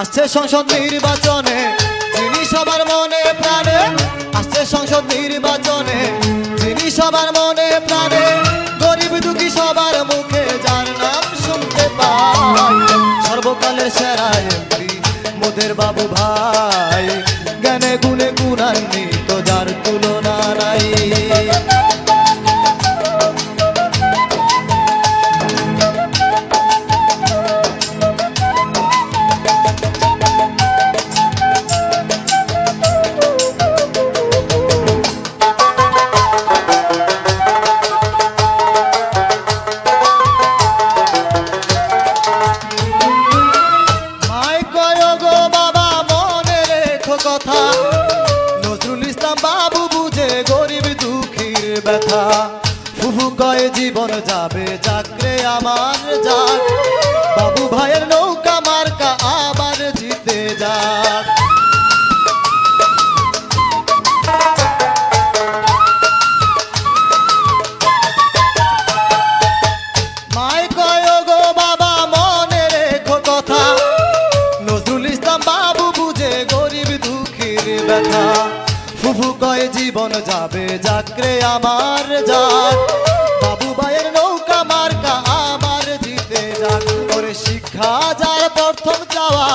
আসছে সংসদ নির্বাচনে, যিনি সবার মনে প্রাণে, আসছে সংসদ নির্বাচনে, যিনি সবার মনে প্রাণে, গরিব দুঃখী সবার মুখে যার নাম শুনতে পাই। সর্বকালের সেরা মোদের বাবু ব্যথা। ফুফু কয়, জীবন যাবে চাকরে আমার যাক বাবু ভাইয়ের নৌকা মার্কা আবার জিতে যাক ব্যথা। ফুফু কয় জীবন যাবে যাকরে আমার যাক বাবু ভাইয়ের নৌকা মার্কা আমার জিতে যাক করে শিক্ষা যার প্রথম চাওয়া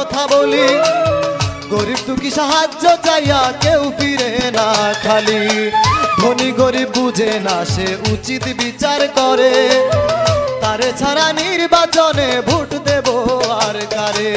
কথা বলি। গরিব দুঃখী সাহায্য চাইয়া কেউ ফিরে না খালি। ধনী গরিব বুঝে না সে উচিত বিচার করে। তারে ছাড়া নির্বাচনে ভোট দেব আর কারে?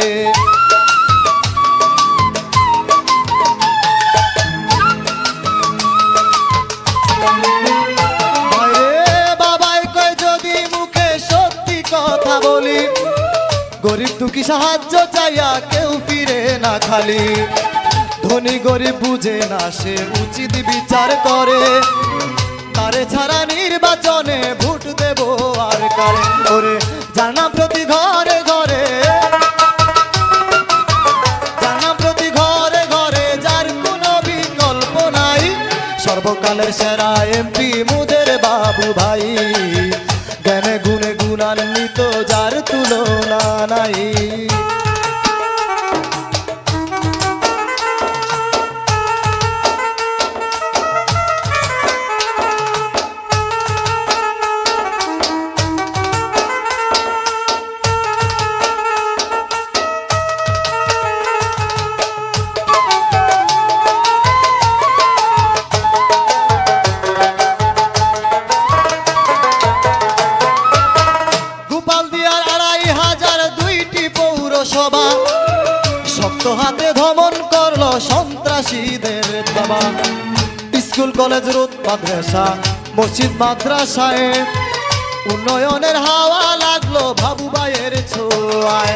গরিব দুঃখী সাহায্য চাইয়া কেউ ফিরে না খালি। ধনী গরিব বুঝে না সে উচিত বিচার করে। তারে ছাড়া নির্বাচনে ভোট দেব আর কারে? ওরে, জানা প্রতি ঘরে ঘরে। জানা প্রতি ঘরে ঘরে, যার কোনো বিকল্প নাই। সর্বকালের সেরা এমপি তুলনা পৌরসভা শক্ত হাতে ধমন করল সন্ত্রাসীদের দাবা। স্কুল, কলেজ, রোদ, মাদ্রাসা, মসজিদ, মাদ্রাসায় উন্নয়নের হাওয়া লাগল বাবু ভাইয়ের ছোঁয়ায়।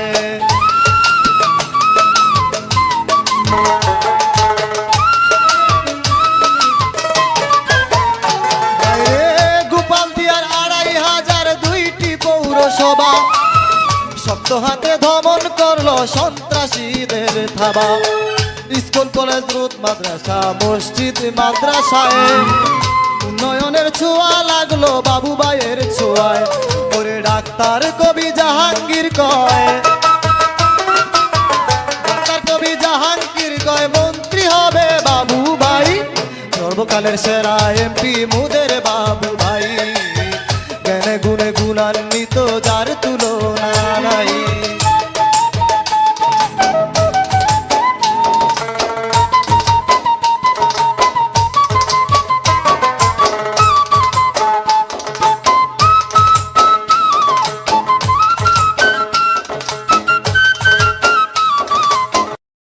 শক্ত হাতে দমন করল সন্ত্রাসীদের থাবা। স্কুল, কলেজ, রোদ, মাদ্রাসা, মসজিদ, মাদ্রাসায়। উন্নয়নের ছোঁয়া লাগল বাবু ভাইয়ের ছোঁয়ায়। ওরে ডাক্তার কবি জাহাঙ্গীর কয়। ডাক্তার কবি জাহাঙ্গীর কয়, মন্ত্রী হবে বাবু ভাই। সর্বকালের সেরা এমপি মুদের বাবু ভাই। গুণান্বিত যার তুলনা নাই।